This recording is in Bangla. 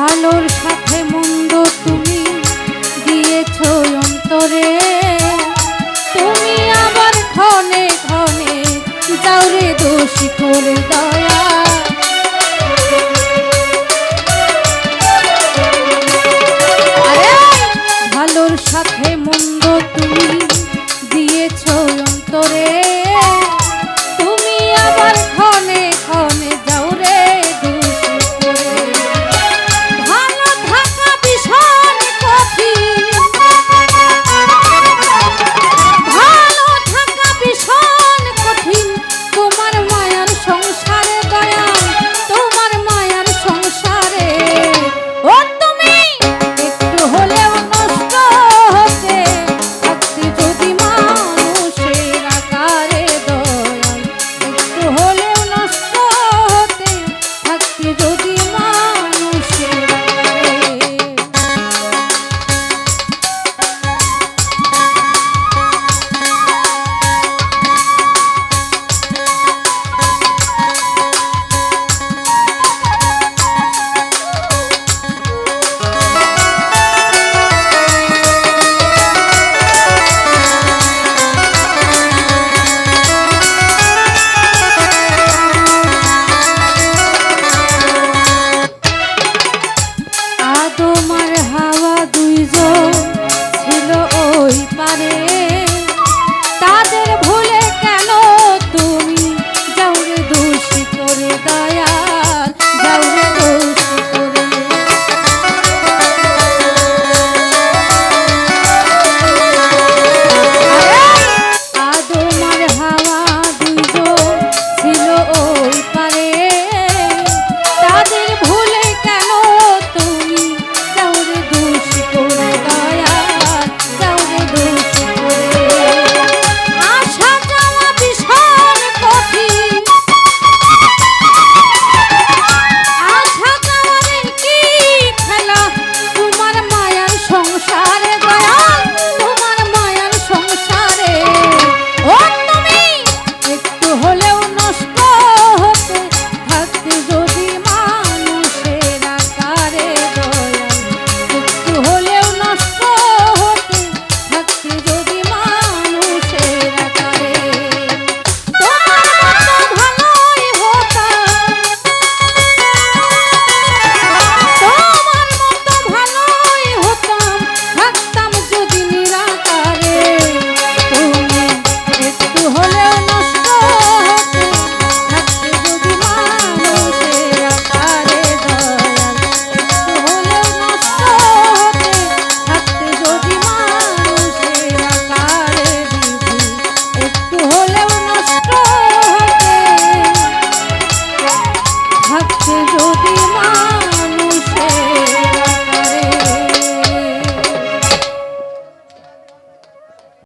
ভালোর সাথে মন্দ তুমি দিয়েছ অন্তরে। তুমি আবার ক্ষণে ক্ষণে যাও রে দোষী করে দাও। ভক্ত যদি মা